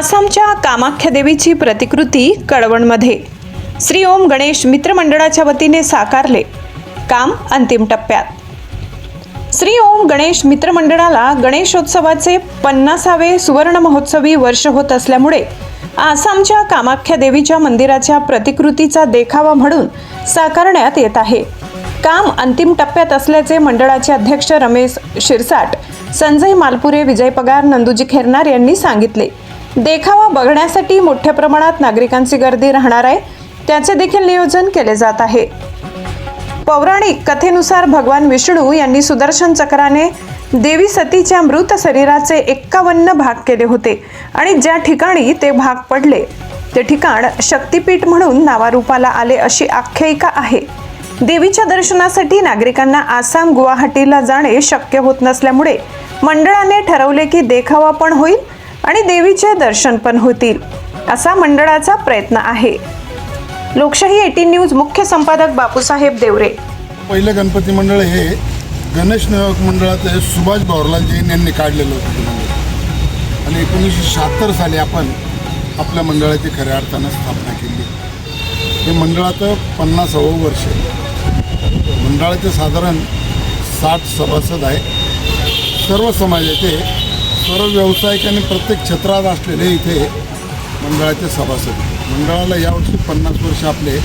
आसामच्या कामाख्या देवीची प्रतिकृती कळवणमध्ये. श्री ओम गणेश मित्रमंडळाच्या वतीने साकारले काम अंतिम टप्प्यात. श्री ओम गणेश मित्रमंडळाला गणेशोत्सवाचे पन्नासावे सुवर्ण महोत्सवी वर्ष होत असल्यामुळे आसामच्या कामाख्या देवीच्या मंदिराच्या प्रतिकृतीचा देखावा म्हणून साकारण्यात येत आहे. काम अंतिम टप्प्यात असल्याचे मंडळाचे अध्यक्ष रमेश शिरसाट संजय मालपुरे विजय पगार नंदुजी खेरनार यांनी सांगितले. देखावा बघण्यासाठी मोठ्या प्रमाणात नागरिकांची गर्दी राहणार आहे. त्याचे देखील नियोजन केले जात आहे. पौराणिक कथेनुसार भगवान विष्णू यांनी सुदर्शन चक्राने देवी सतीच्या मृत शरीराचे एक्कावन्न भाग केले होते आणि ज्या ठिकाणी ते भाग पडले ते ठिकाण शक्तिपीठ म्हणून नावारूपाला आले अशी आख्यायिका आहे. देवीच्या दर्शनासाठी नागरिकांना आसाम गुवाहाटीला जाणे शक्य होत नसल्यामुळे मंडळाने ठरवले की देखावा पण होईल आणि देवीचे दर्शन पण होतील असा मंडळाचा प्रयत्न आहे. लोकशाही एटीन न्यूज मुख्य संपादक बापूसाहेब देवरे. पहिलं गणपती मंडळ हे गणेश नायक मंडळाचे सुभाष भावरलाल जैन यांनी काढलेलं होतं आणि एकोणीसशे शहात्तर साली आपण आपल्या मंडळाची खऱ्या अर्थानं स्थापना केली. हे मंडळाचं पन्नासावं वर्ष मंडळाचे साधारण साठ सभासद आहे. सर्व समाजाचे सर्व व्यावसायिकांनी प्रत्येक क्षेत्रात असलेले इथे मंडळाचे सभासद. मंडळाला यावर्षी पन्नास वर्ष आपले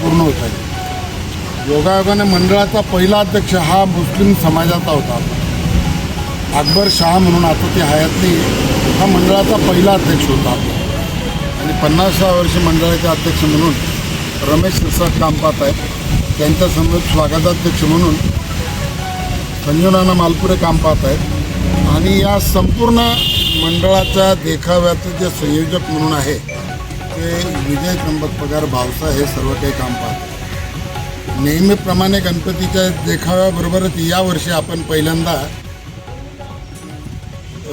पूर्ण होत आहेत. योगायोगाने मंडळाचा पहिला अध्यक्ष हा मुस्लिम समाजाचा होता. अकबर शहा म्हणून आता ते हयातली हा मंडळाचा पहिला अध्यक्ष होता. आणि पन्नासव्या वर्षी मंडळाचे अध्यक्ष म्हणून रमेश सिरसाट काम पाहत आहेत त्यांच्यासमोर स्वागताध्यक्ष म्हणून संजनाना मालपुरे काम पाहत आहेत. आणि या संपूर्ण मंडळाच्या देखाव्याचं जे संयोजक म्हणून आहे ते विजय त्र्यंबक पगार भावसा हे सर्व काही काम पाहतात. नेहमीप्रमाणे गणपतीच्या देखाव्याबरोबरच यावर्षी आपण पहिल्यांदा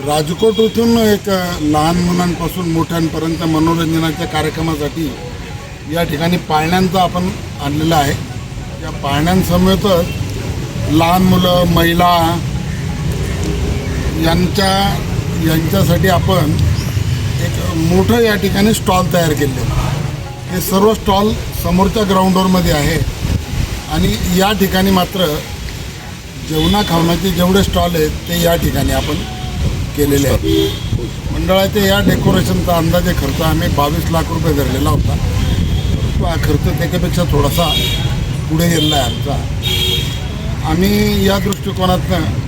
राजकोट येथून एक लहान मुलांपासून मोठ्यांपर्यंत मनोरंजनाच्या कार्यक्रमासाठी या ठिकाणी पाळण्यांचं आपण आणलेलं आहे. या पाळण्यांसमेतच लहान मुलं महिला यांच्या यांच्यासाठी आपण एक मोठं या ठिकाणी स्टॉल तयार केले हे सर्व स्टॉल समोरच्या ग्राउंडवरमध्ये आहे. आणि या ठिकाणी मात्र जेवणा खावण्याचे जेवढे स्टॉल आहेत ते या ठिकाणी आपण केलेले आहेत. मंडळाच्या या डेकोरेशनचा अंदाजे खर्च आम्ही बावीस लाख रुपये धरलेला होता. खर्च त्याच्यापेक्षा थोडासा पुढे गेलेला आहे आमचा. आम्ही या दृष्टिकोनातनं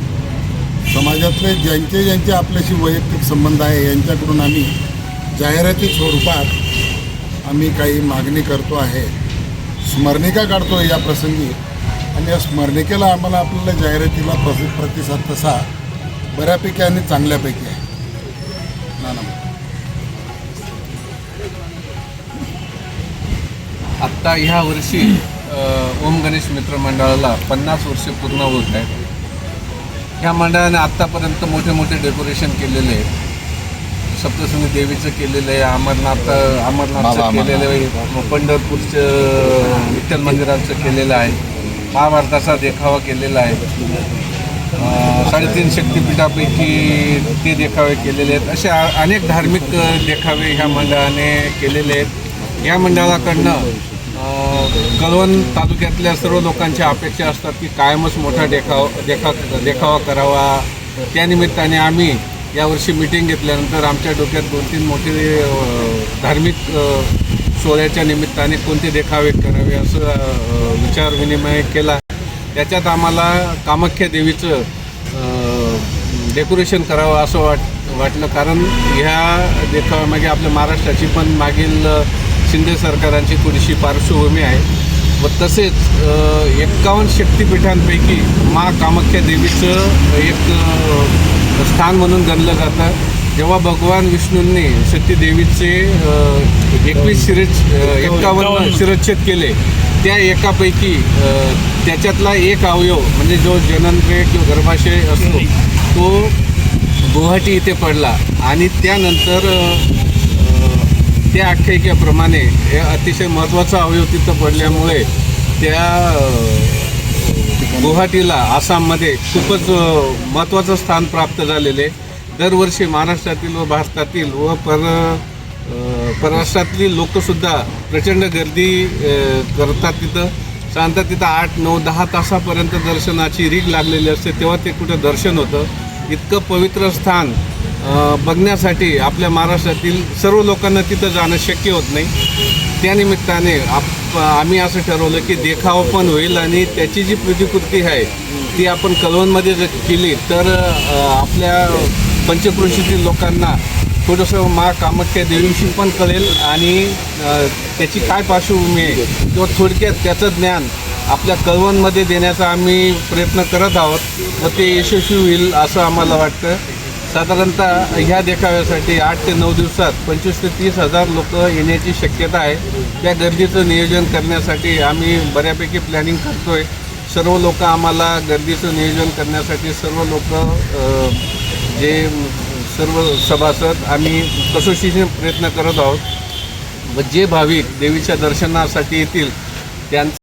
समाजातले ज्यांचे ज्यांचे आपल्याशी वैयक्तिक संबंध आहे यांच्याकडून आम्ही जाहिराती स्वरूपात आम्ही काही मागणी करतो आहे. स्मरणिका काढतो या प्रसंगी आणि या स्मरणिकेला आम्हाला आपल्याला जाहिरातीला प्रस प्रतिसाद तसा बऱ्यापैकी आणि चांगल्यापैकी आहे. ना ना आत्ता ह्या वर्षी ओम गणेश मित्र मंडळाला पन्नास वर्ष पूर्ण होत आहेत. ह्या मंडळाने आत्तापर्यंत मोठे मोठे डेकोरेशन केलेले आहे. सप्तशृंगी देवीचं केलेलं आहे अमरनाथ अमरनाथचं केलेलं आहे पंढरपूरचं विठ्ठल मंदिराचं केलेलं आहे महाभारताचा देखावा केलेला आहे. साडेतीन शक्तिपीठापैकी ते देखावे केलेले आहेत. असे अनेक धार्मिक देखावे ह्या मंडळाने केलेले आहेत. या मंडळाकडनं कळवण तालुक्यातल्या सर्व लोकांच्या अपेक्षा असतात की कायमच मोठा देखाव देखा देखावा करावा. त्यानिमित्ताने आम्ही यावर्षी मिटिंग घेतल्यानंतर आमच्या डोक्यात दोन तीन मोठे धार्मिक सोहळ्याच्या निमित्ताने कोणते देखावे करावे असं विचार विनिमय केला. त्याच्यात आम्हाला कामाख्या देवीचं डेकोरेशन करावं असं वाट वाटलं. कारण ह्या देखाव्यामागे आपल्या महाराष्ट्राची पण मागील शिंदे सरकारांची थोडीशी पार्श्वभूमी आहे. व तसेच एक्कावन्न शक्तिपीठांपैकी मा कामाख्या देवीचं एक स्थान म्हणून गणलं जातं. जेव्हा भगवान विष्णूंनी सती देवीचे एकवीस शिरच एक्कावन्न शिरच्छेद केले त्या एकापैकी त्याच्यातला एक अवयव म्हणजे जो जननद्रय किंवा गर्भाशय असतो तो गुवाहाटी इथे पडला. आणि त्यानंतर त्या आख्यायिकेप्रमाणे हे अतिशय महत्त्वाचा अवयव तिथं पडल्यामुळे त्या गुवाहाटीला आसाममध्ये खूपच महत्त्वाचं स्थान प्राप्त झालेले. दरवर्षी महाराष्ट्रातील व भारतातील व पर परराष्ट्रातली लोकसुद्धा प्रचंड गर्दी करतात तिथं. सांगतात तिथं आठ नऊ दहा तासापर्यंत दर्शनाची रीग लागलेली असते. तेव्हा ते कुठं दर्शन होतं. इतकं पवित्र स्थान बघण्यासाठी आपल्या महाराष्ट्रातील सर्व लोकांना तिथं जाणं शक्य होत नाही. त्यानिमित्ताने आप आम्ही असं ठरवलं की देखाव पण होईल आणि त्याची जी प्रतिकृती आहे ती आपण कलवणमध्ये जर केली तर आपल्या पंचकृषीतील लोकांना थोडंसं मा कामाख्या देवीविषयी पण कळेल आणि त्याची काय पार्श्वभूमी आहे किंवा थोडक्यात त्याचं ज्ञान आपल्या कळवणमध्ये देण्याचा आम्ही प्रयत्न करत आहोत. व ते यशस्वी होईल असं आम्हाला वाटतं. साधारणतः ह्या देखाव्यासाठी आठ ते नऊ दिवसात पंचवीस ते तीस हजार लोक येण्याची शक्यता आहे. त्या गर्दीचं नियोजन करण्यासाठी आम्ही बऱ्यापैकी प्लॅनिंग करतोय. सर्व लोक आम्हाला गर्दीचं नियोजन करण्यासाठी सर्व लोक जे सर्व सभासद आम्ही कसोशीने प्रयत्न करत आहोत. व जे भाविक देवीच्या दर्शनासाठी येतील त्यां